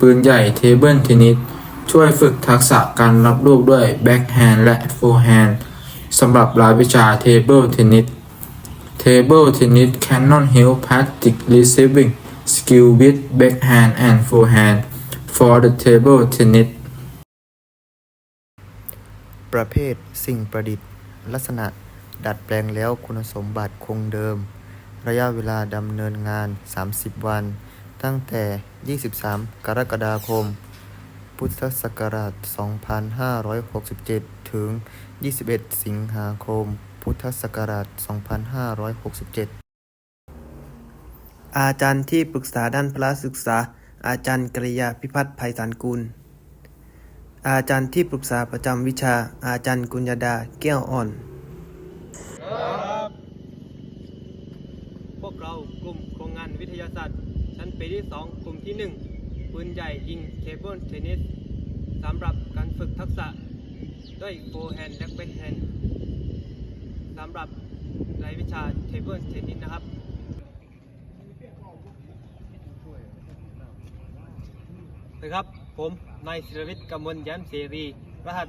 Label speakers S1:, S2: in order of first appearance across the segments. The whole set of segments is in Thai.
S1: ปืนใหญ่เทเบิลเทนนิสช่วยฝึกทักษะการรับลูกด้วยแบ็กแฮนด์และโฟร์แฮนด์สำหรับรายวิชาเทเบิลเทนนิส Table tennis cannot help practice receiving skill with backhand and forehand for the table tennis.
S2: ประเภทสิ่งประดิษฐ์ ลักษณะดัดแปลงแล้วคุณสมบัติคงเดิม ระยะเวลาดำเนินงาน 30 วัน ตั้งแต่ 23 กรกฎาคม พุทธศักราช 2567 ถึง 21 สิงหาคม พุทธศักราช 2567 อาจารย์ที่ปรึกษาด้านพละศึกษา อาจารย์กริยาพิพัฒน์ไพศาลกุล อาจารย์ที่ปรึกษาประจำวิชา อาจารย์กุญญาดาแก้วอ่อน
S3: พวกเรากลุ่มโครงงานวิทยาศาสตร์ ชั้นปีที่ 2 กลุ่มที่ 1 ปืนใหญ่ยิงเคเบิลเทนนิสสำหรับการฝึกทักษะด้วยโฟร์แฮนด์และแบ็คแฮนด์สำหรับรายวิชาเทเบิลเทนนิสนะครับสวัสดีครับ ผมนายศิรวิทย์กำมลย้มเสรี รหัส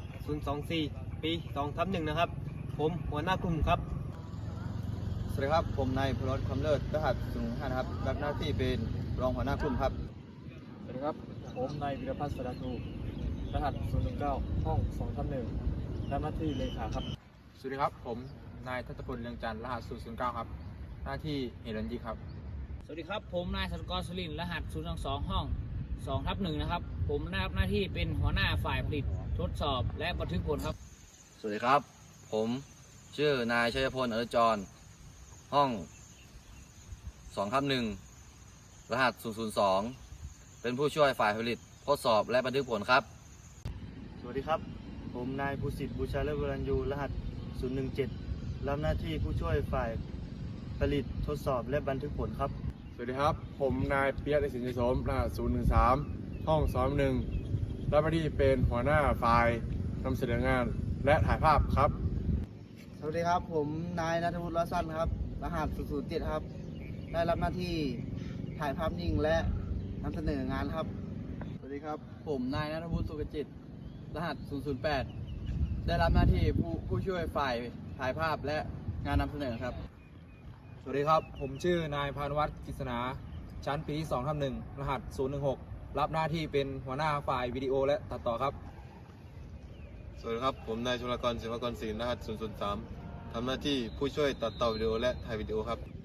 S3: 024 ปี2ทับ1นะครับ ผมหัวหน้ากลุ่มครับ
S4: สวัสดีครับ ผมนายพลวัตคำเลิศ รหัสสูงห้านะครับรับหน้าที่เป็น รองหัวหน้ากลุ่มครับ
S5: สวัสดีครับ ผมนายวิรพัฒน์สระทูรหัส 019 ห้อง2ทับหนึ่งรับหน้าที่เลขาครับ
S1: สวัสดีครับ ผมนายทัตพลเรืองจันทร์รหัส 009 ครับ หน้าที่เฮรันยิครับ
S6: สวัสดีครับ ผมนายสัตกรสุรินทร์รหัส 0 2 2 ห้อง2ทับ1นะครับ ผมได้รับหน้าที่เป็นหัวหน้าฝ่ายผลิตทดสอบและบันทึกผลครับ
S7: สวัสดีครับ ผมชื่อนายชัยพลเออจร ห้อง2ทับหนึ่ง รหัส 002 เป็นผู้ช่วยฝ่ายผลิตทดสอบและบันทึกผลครับ
S2: สวัสดีครับ ผมนายภูสิทธิ์บูชาเลิศวรัญยูรหัส 017 รับหน้าที่ผู้ช่วยฝ่ายผลิตทดสอบและบันทึกผลครับ
S8: สวัสดีครับ ผมนายเปียกสินใจสมรหัส 013 ห้องซ้อมหนึ่งรับหน้าที่เป็นหัวหน้าฝ่ายนำเสนองานและถ่ายภาพครับ
S4: สวัสดีครับ ผมนายนัทวุฒิรสั้นครับ รหัส 007 ครับ ได้รับหน้าที่ ถ่ายภาพนิ่งและนำเสนองานครับ สวัสดีครับ ผมนายนัทวุฒิสุกจิต รหัส 008 ได้รับหน้าที่ผู้ผู้ช่วยฝ่ายถ่ายภาพและงานนำเสนอครับ
S1: สวัสดีครับ ผมชื่อนายพานุวัฒน์กฤษณา ชั้นปีที่2ทับ1รหัส 016 รับหน้าที่เป็นหัวหน้าฝ่ายวิดีโอและตัดต่อครับ
S9: สวัสดีครับ ผมนายชลกรศิวกรศิลป์รหัส 003ทำหน้าที่ผู้ช่วยตัดต่อวิดีโอและถ่ายวิดีโอครับ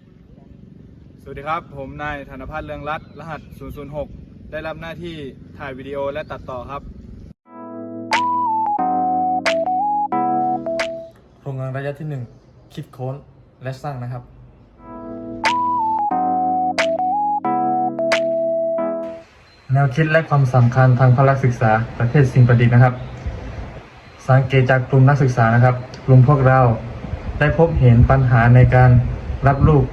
S5: สวัสดีครับ ผมนายธนพัฒน์เรืองรัตน์รหัส 006 ได้รับหน้าที่ถ่ายวิดีโอและตัดต่อครับ
S10: โครงงานระยะที่ 1 คิดค้นและสร้างนะครับ แนวคิดและความสำคัญทางพละศึกษา ประเภทสิ่งประดิษฐ์นะครับ สังเกตจากกลุ่มนักศึกษานะครับ กลุ่มพวกเราได้พบเห็นปัญหาในการรับลูก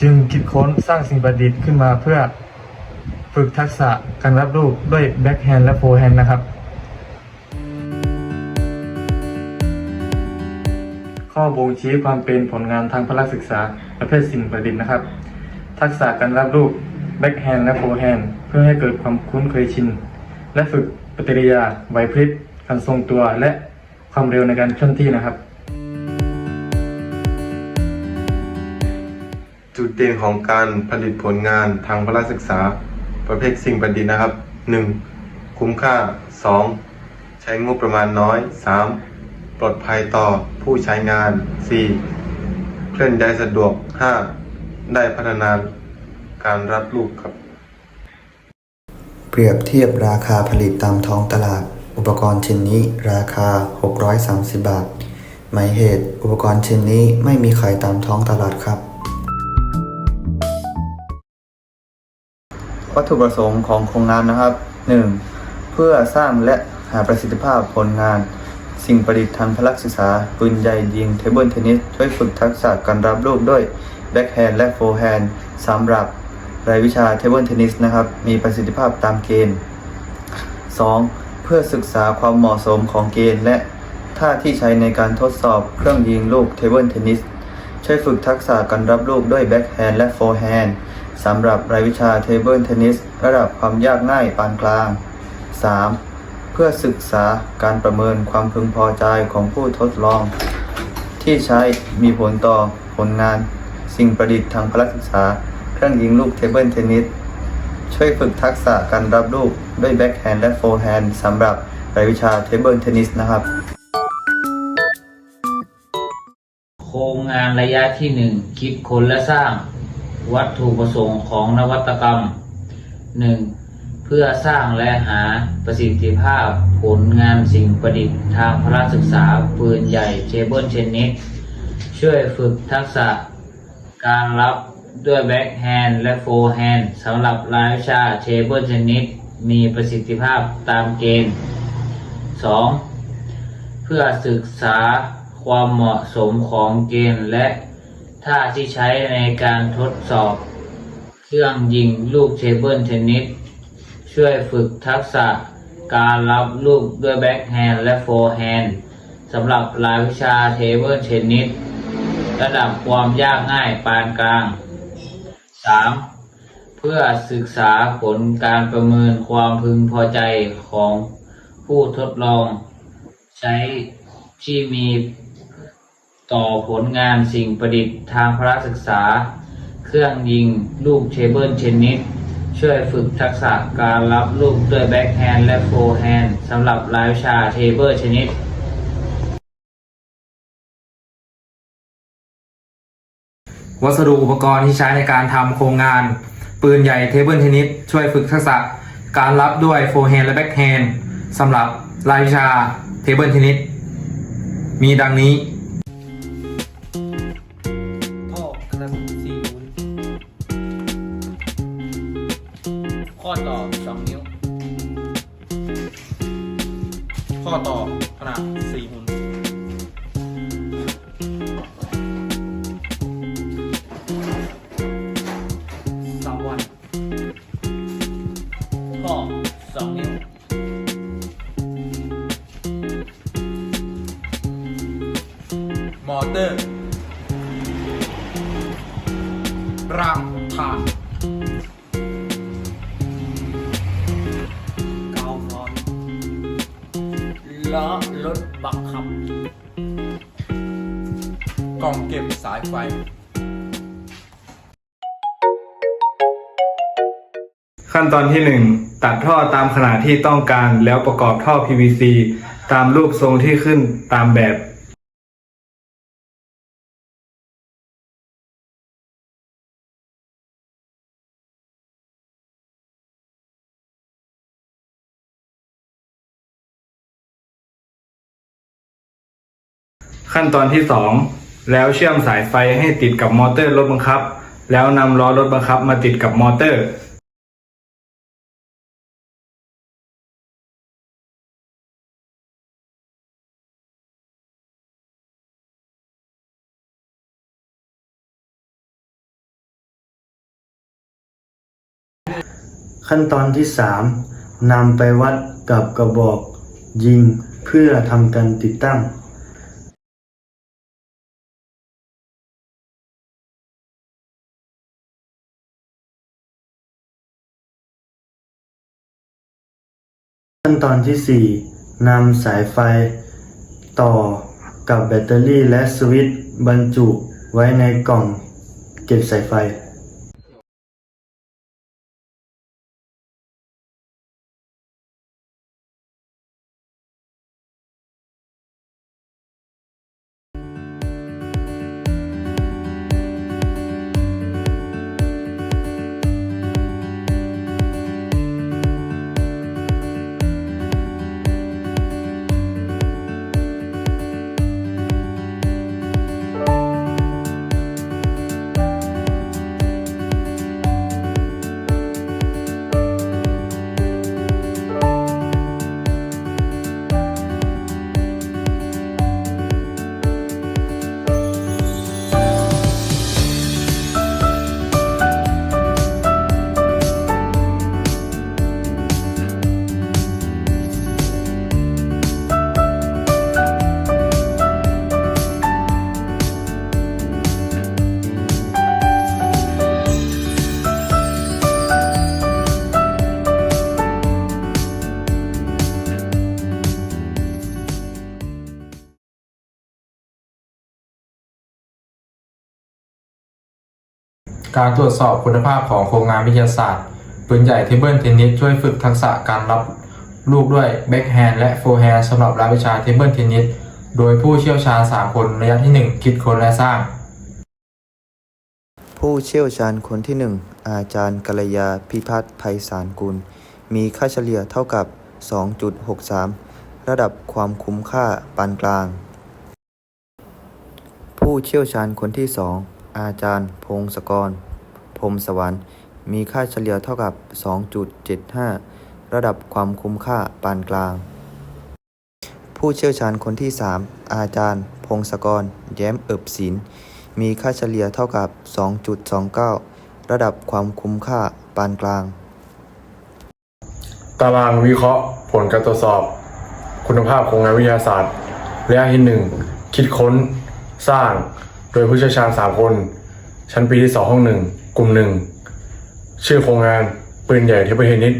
S10: จึงคิดค้นสร้างสิ่งประดิษฐ์ขึ้นมาเพื่อฝึกทักษะการรับลูกด้วยแบ็คแฮนด์และโฟร์แฮนด์นะครับ ข้อบ่งชี้ความเป็นผลงานทางพละศึกษาประเภทสิ่งประดิษฐ์นะครับ ทักษะการรับลูกแบ็คแฮนด์และโฟร์แฮนด์เพื่อให้เกิดความคุ้นเคยชิน และฝึกปฏิกิริยาไหวพริบการทรงตัวและความเร็วในการเคลื่อนที่นะครับ
S9: จุดเด่นของการผลิตผลงานทางพละศึกษาประเภทสิ่งประดิษฐ์นะครับ 1. คุ้มค่า 2. ใช้งบประมาณน้อย 3. ปลอดภัยต่อผู้ใช้งาน 4. เคลื่อนย้ายสะดวก 5. ได้พัฒนาการรับลูกครับ
S2: เปรียบเทียบราคาผลิตตามท้องตลาด อุปกรณ์ชิ้นนี้ราคา 630 บาท หมายเหตุอุปกรณ์ชิ้นนี้ไม่มีขายตามท้องตลาดครับ วัตถุประสงค์ของโครงงานนะครับ 1. เพื่อสร้างและหาประสิทธิภาพผลงาน สิ่งประดิษฐ์ทางพละศึกษา ปืนใหญ่ยิงเทเบิลเทนนิสช่วยฝึกทักษะการรับลูกด้วยแบ็คแฮนด์และโฟร์แฮนด์สำหรับรายวิชาเทเบิลเทนนิสนะครับ มีประสิทธิภาพตามเกณฑ์ 2. เพื่อศึกษาความเหมาะสมของเกณฑ์และท่าที่ใช้ในการทดสอบเครื่องยิงลูกเทเบิลเทนนิสช่วยฝึกทักษะการรับลูกด้วยแบ็คแฮนด์และโฟร์แฮนด์ สำหรับรายวิชาเทเบิลเทนนิสระดับความยากง่ายปานกลาง 3. เพื่อศึกษาการประเมินความพึงพอใจของผู้ทดลอง ที่ใช้มีผลต่อผลงาน สิ่งประดิษฐ์ทางพละศึกษา เครื่องยิงลูกเทเบิลเทนนิสช่วยฝึกทักษะการรับลูกด้วยแบ็คแฮนด์และโฟร์แฮนด์สำหรับรายวิชาเทเบิลเทนนิสนะครับ
S6: โครงงานระยะที่หนึ่งคิดค้นและสร้าง วัตถุประสงค์ของนวัตกรรม 1. เพื่อสร้างและหาประสิทธิภาพผลงานสิ่งประดิษฐ์ทางพละศึกษาปืนใหญ่เทเบิลเทนนิสช่วยฝึกทักษะการรับด้วยแบ็คแฮนด์และโฟร์แฮนด์สำหรับรายวิชาเทเบิลเทนนิสมีประสิทธิภาพตามเกณฑ์ 2. เพื่อศึกษาความเหมาะสมของเกณฑ์และ ท่าที่ใช้ในการทดสอบ เครื่องยิงลูกเทเบิลเทนนิสช่วยฝึกทักษะการรับลูกด้วยแบ็คแฮนด์และโฟร์แฮนด์สำหรับรายวิชาเทเบิลเทนนิสระดับความยากง่ายปานกลาง 3. เพื่อศึกษาผลการประเมินความพึงพอใจของผู้ทดลอง ใช้ที่มี ต่อผลงานสิ่งประดิษฐ์ทางพละศึกษา เครื่องยิงลูกเทเบิลเทนนิสช่วยฝึกทักษะการรับลูกด้วยแบ็คแฮนด์และโฟร์แฮนด์สำหรับรายวิชาเทเบิลเทนนิส
S11: วัสดุอุปกรณ์ที่ใช้ในการทำโครงงาน ปืนใหญ่เทเบิลเทนนิสช่วยฝึกทักษะการรับด้วยโฟร์แฮนด์และแบ็คแฮนด์สำหรับรายวิชาเทเบิลเทนนิสมีดังนี้
S3: ข้
S6: อต่อ 2 นิ้ว
S11: ข้อต่อขนาด4หุ่น
S6: ล้อรถบังคับ
S11: กล่องเก็บสายไฟ ขั้นตอนที่ 1 ตัดท่อตามขนาดที่ต้องการแล้วประกอบท่อ PVC ตามรูปทรงที่ขึ้นตามแบบ ขั้นตอนที่ 2 แล้วเชื่อมสายไฟให้ติดกับมอเตอร์รถบังคับ แล้วนำล้อรถบังคับมาติดกับมอเตอร์
S12: ขั้นตอนที่ 3นำไปวัดกับกระบอกยิงเพื่อทำการติดตั้ง ขั้นตอนที่ 4นำสายไฟ ต่อกับแบตเตอรี่และสวิตช์บรรจุไว้ในกล่องเก็บสายไฟ
S1: การตรวจสอบคุณภาพของโครงงานวิทยาศาสตร์ปืนใหญ่เทเบิลเทนนิสช่วยฝึกทักษะการรับลูกด้วยแบ็คแฮนด์และโฟร์แฮนด์สำหรับรายวิชาเทเบิลเทนนิสโดยผู้เชี่ยวชาญ 3 คนระยะที่ 1 คิดค้นและสร้าง
S2: ผู้เชี่ยวชาญคนที่ 1 อาจารย์กัลยาพิพัฒน์ไพศาลกุล มีค่าเฉลี่ยเท่ากับ 2.63 ระดับความคุ้มค่าปานกลาง ผู้เชี่ยวชาญคนที่ 2 อาจารย์ พงศกร พรมสวรรค์ มีค่าเฉลี่ยเท่ากับ 2.75 ระดับความคุ้มค่าปานกลาง ผู้เชี่ยวชาญคนที่ 3 อาจารย์ พงศกร แย้มเอิบศิลมีค่าเฉลี่ยเท่ากับ 2.29 ระดับความคุ้มค่าปานกลาง
S8: ตารางวิเคราะห์ผลการตรวจสอบ คุณภาพโครงงานวิทยาศาสตร์ระยะที่1คิดค้น สร้าง ยผู้เชี่ยวชาญ3คน ชั้นปีที่2ห้อง1กลุ่ม1ชื่อโครงงานปืนใหญ่เทเบิลเทนนิส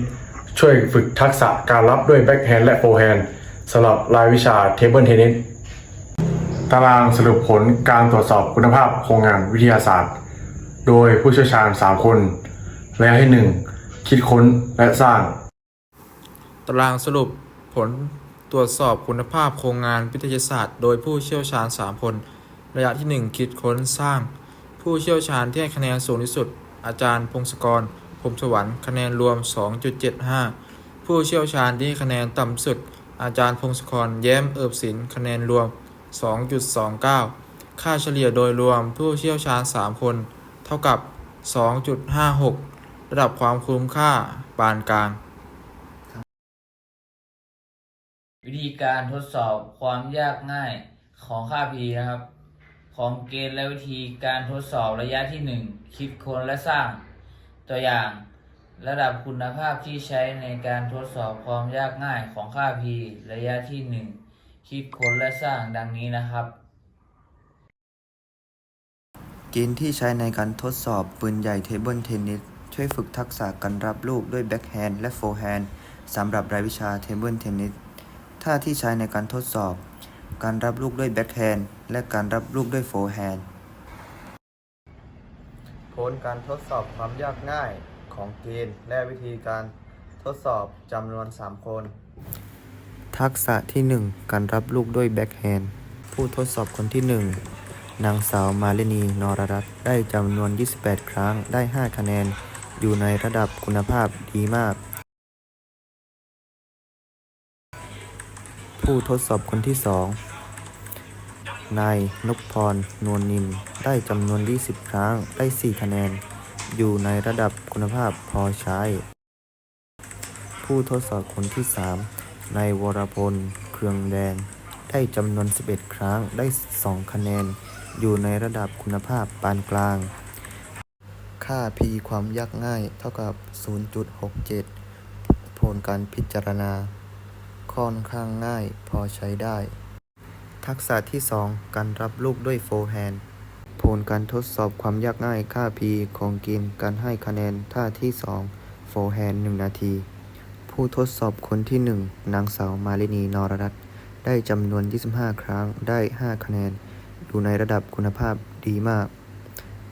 S8: ช่วยฝึกทักษะการรับด้วยแบ็คแฮนด์และโฟร์แฮนด์สำหรับรายวิชาเทเบิลเทนนิสตารางสรุปผลการตรวจสอบคุณภาพโครงงานวิทยาศาสตร์ โดยผู้เชี่ยวชาญ 3 คนระยะที่1คิดค้นและสร้าง
S1: ตารางสรุปผลตรวจสอบคุณภาพโครงงานวิทยาศาสตร์ โดยผู้เชี่ยวชาญ 3 คน ระยะที่ 1 คิดค้นสร้าง ผู้เชี่ยวชาญที่ให้คะแนนสูงที่สุด อาจารย์พงศกรพรมสวรรค์คะแนนรวม 2.75 ผู้เชี่ยวชาญที่คะแนนต่ำสุด อาจารย์พงศกรแย้มเอิบศิลป์คะแนนรวม 2.29 ค่าเฉลี่ยโดยรวมผู้เชี่ยวชาญ 3 คน เท่ากับ 2.56 ระดับความคุ้มค่าปานกลาง
S6: วิธีการทดสอบความยากง่ายของค่า P นะครับ ของเกณฑ์และวิธีการทดสอบระยะที่ 1 คิดค้นและสร้าง ตัวอย่างระดับคุณภาพที่ใช้ในการทดสอบความยากง่ายของค่า P ระยะที่ 1 คิดค้นและสร้างดังนี้นะครับ
S2: เกณฑ์ที่ใช้ในการทดสอบปืนใหญ่เทเบิลเทนนิสช่วยฝึกทักษะการรับลูกด้วยแบ็คแฮนด์และโฟร์แฮนด์สำหรับรายวิชาเทเบิลเทนนิสท่าที่ใช้ในการทดสอบ การรับลูกด้วยแบ็คแฮนด์ และการรับลูกด้วยโฟร์แฮนด์ผลการทดสอบความยากง่ายของเกณฑ์และวิธีการทดสอบจำนวน 3 คน ทักษะที่ 1 การรับลูกด้วยแบ็คแฮนด์ผู้ทดสอบคนที่ 1 นางสาวมาลินีนรรัตน์ได้จำนวน 28 ครั้งได้ 5 คะแนน อยู่ในระดับคุณภาพดีมาก ผู้ทดสอบคนที่ 2 นายนพพร นวลนิน ได้จำนวน 20 ครั้ง ได้ 4 คะแนน อยู่ในระดับคุณภาพพอใช้ ผู้ทดสอบคนที่ 3 นายวรพล เครืองแดง ได้จำนวน 11 ครั้ง ได้ 2 คะแนน อยู่ในระดับคุณภาพปานกลาง ค่า P ความยากง่ายเท่ากับ 0.67 ผลการพิจารณา ค่อนข้างง่ายพอใช้ได้ ทักษะที่ 2 การรับลูกด้วยโฟร์แฮนด์ผลการทดสอบความยากง่ายค่า P ของเกมการให้คะแนนท่าที่ 2 โฟร์แฮนด์1นาที ผู้ทดสอบคนที่ 1 นางสาวมาลินีนรรัตน์ได้จำนวน 25 ครั้งได้ 5 คะแนน อยู่ในระดับคุณภาพดีมาก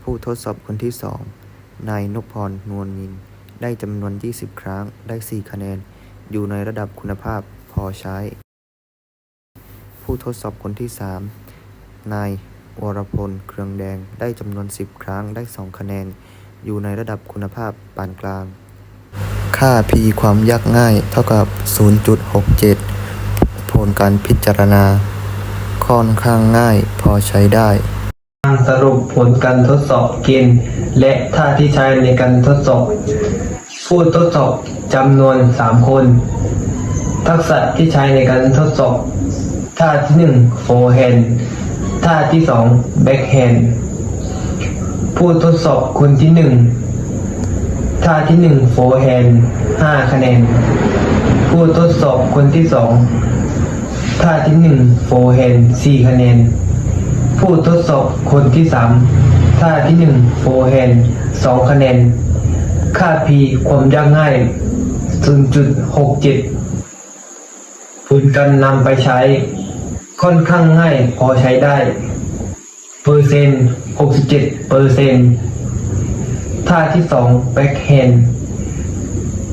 S2: ผู้ทดสอบคนที่ 2 นายนพพรนวลนิน ได้จำนวน 20 ครั้งได้ 4 คะแนน อยู่ในระดับคุณภาพพอใช้ ผู้ทดสอบคนที่ 3 นายวรพล เครืองแดง ได้จำนวน 10 ครั้ง ได้ 2 คะแนน อยู่ในระดับคุณภาพปานกลาง ค่า P ความยากง่าย เท่ากับ 0.67 ผลการพิจารณา ค่อนข้างง่ายพอใช้ได้
S3: การสรุปผลการทดสอบเกณฑ์และท่าที่ใช้ในการทดสอบ ผู้ทดสอบจำนวน 3 คน ทักษะที่ใช้ในการทดสอบ ท่าที่1 forehand ท่าที่2 backhand ผู้ทดสอบคนที่1ท่าที่1 forehand 5คะแนน ผู้ทดสอบคนที่2ท่าที่1 forehand 4คะแนน ผู้ทดสอบคนที่สามท่าที่หนึ่งโฟร์แฮนสองคะแนน ค่า P ความยากง่าย0.67ผลการนำไปใช้ ค่อนข้างง่ายพอใช้ได้ เปอร์เซ็นต์67เปอร์เซ็นต์ท่าที่สองแบ็คแฮนด์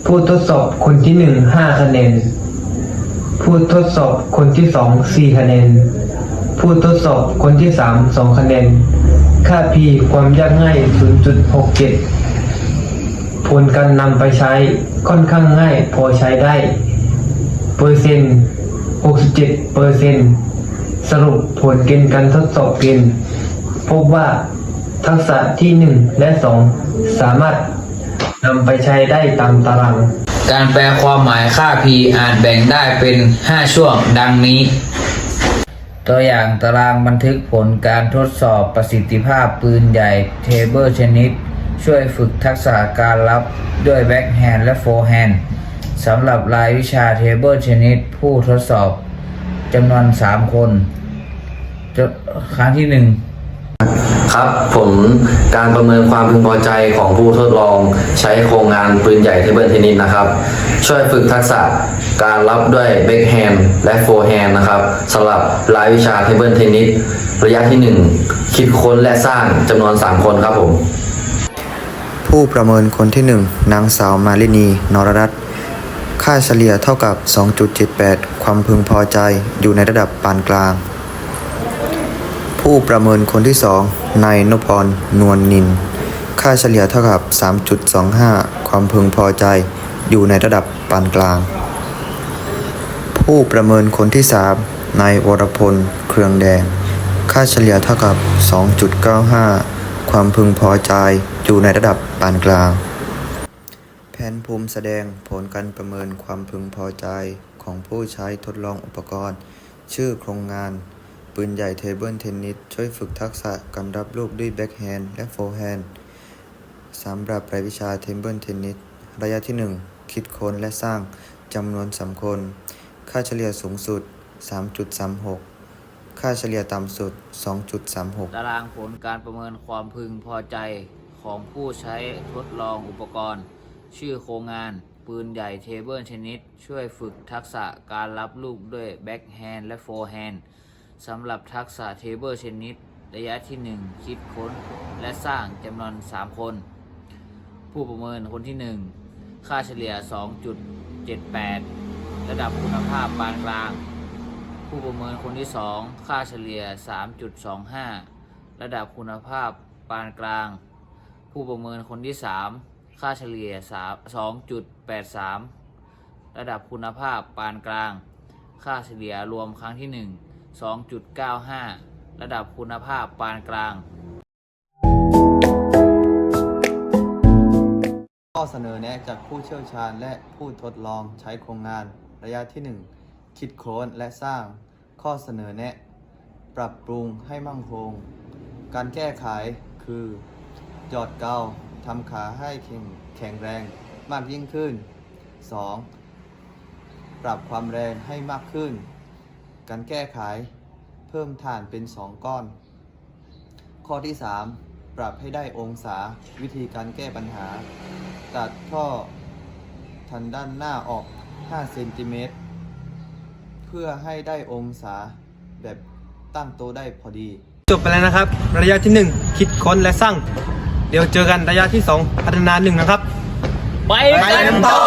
S3: ผู้ทดสอบคนที่หนึ่งห้าคะแนน ผู้ทดสอบคนที่สองสี่คะแนน ผู้ทดสอบคนที่สามสองคะแนน ค่า P ความยากง่าย 0.67 ผลการนำไปใช้ค่อนข้างง่ายพอใช้ได้ เปอร์เซ็นต์67เปอร์เซ็นต์ สรุปผลเกณฑ์การทดสอบเกณฑ์พบว่าทักษะที่ 1 และ 2 สามารถนำไปใช้ได้ตามตาราง
S6: การแปลความหมายค่า P อาจแบ่งได้เป็น 5 ช่วงดังนี้ ตัวอย่างตารางบันทึกผลการทดสอบประสิทธิภาพปืนใหญ่เทเบิลชนิด ช่วยฝึกทักษะการรับด้วยแบ็คแฮนด์และโฟร์แฮนด์สำหรับรายวิชาเทเบิลชนิดผู้ทดสอบ จำนวน3คนจะครั้งที่1
S7: ครับผลการประเมินความพึงพอใจของผู้ทดลองใช้โครงงานปืนใหญ่เทเบิลเทนนิสนะครับ ช่วยฝึกทักษะการรับด้วยเบคแฮนด์และโฟร์แฮนด์นะครับสำหรับรายวิชาเทเบิลเทนนิสระยะที่ 1 คิดค้นและสร้างจำนวน 3 คนครับผม
S2: ผู้ประเมินคนที่ 1 นางสาวมาลินี นรรัตน์ ค่าเฉลี่ยเท่ากับ 2.78 ความพึงพอใจอยู่ในระดับปานกลาง ผู้ประเมินคนที่ 2 นายนพรนวลนิน ค่าเฉลี่ยเท่ากับ 3.25 ความพึงพอใจอยู่ในระดับปานกลาง ผู้ประเมินคนที่ 3 นายวรพล เครืองแดง ค่าเฉลี่ยเท่ากับ 2.95 ความพึงพอใจอยู่ในระดับปานกลาง นภูมิแสดงผลการประเมินความพึงพอใจของผู้ใช้ทดลองอุปกรณ์ ชื่อโครงงาน ปืนใหญ่เทเบิลเทนนิสช่วยฝึกทักษะการรับลูกด้วยแบ็คแฮนด์และโฟร์แฮนด์สำหรับรายวิชาเทเบิลเทนนิสระยะที่ 1 คิดค้นและสร้างจำนวน3คน ค่าเฉลี่ยสูงสุด 3.36 ค่าเฉลี่ยต่ำสุด 2.36
S6: ตารางผลการประเมินความพึงพอใจของผู้ใช้ทดลองอุปกรณ์ ชื่อโครงงาน ปืนใหญ่เทเบิลชนิด ช่วยฝึกทักษะการรับลูกด้วยแบ็คแฮนด์และโฟร์แฮนด์สำหรับทักษะเทเบิลชนิด ระยะที่ 1 คิดค้น และสร้างจำนวน 3 คน ผู้ประเมินคนที่ 1 ค่าเฉลี่ย 2.78 ระดับคุณภาพปานกลาง ผู้ประเมินคนที่ 2 ค่าเฉลี่ย 3.25 ระดับคุณภาพปานกลาง ผู้ประเมินคนที่ 3 ค่าเฉลี่ย 2.83 ระดับคุณภาพปานกลาง ค่าเฉลี่ยรวมครั้งที่ 1 2.95 ระดับคุณภาพปานกลาง
S2: ข้อเสนอแนะจากผู้เชี่ยวชาญและผู้ทดลองใช้โครงงานระยะที่ 1 คิดค้นและสร้าง ข้อเสนอแนะ ปรับปรุงให้มั่งคง การแก้ไขคือ หยอดเกา ทำขาให้แข็งแข็งแรงมากยิ่งขึ้น 2. ปรับความแรงให้มากขึ้น การแก้ไขเพิ่มฐานเป็น 2 ก้อน ข้อที่ 3 ปรับให้ได้องศาวิธีการแก้ปัญหา ตัดท่อทันด้านหน้าออก 5 เซนติเมตร เพื่อให้ได้องศาแบบตั้งโตได้พอดี
S3: จบไปแล้วนะครับ ระยะที่ 1 คิดค้นและสร้าง เดี๋ยวเจอกันระยะที่ 2 พัฒนาหนึ่งนะครับ ไปกันต่อ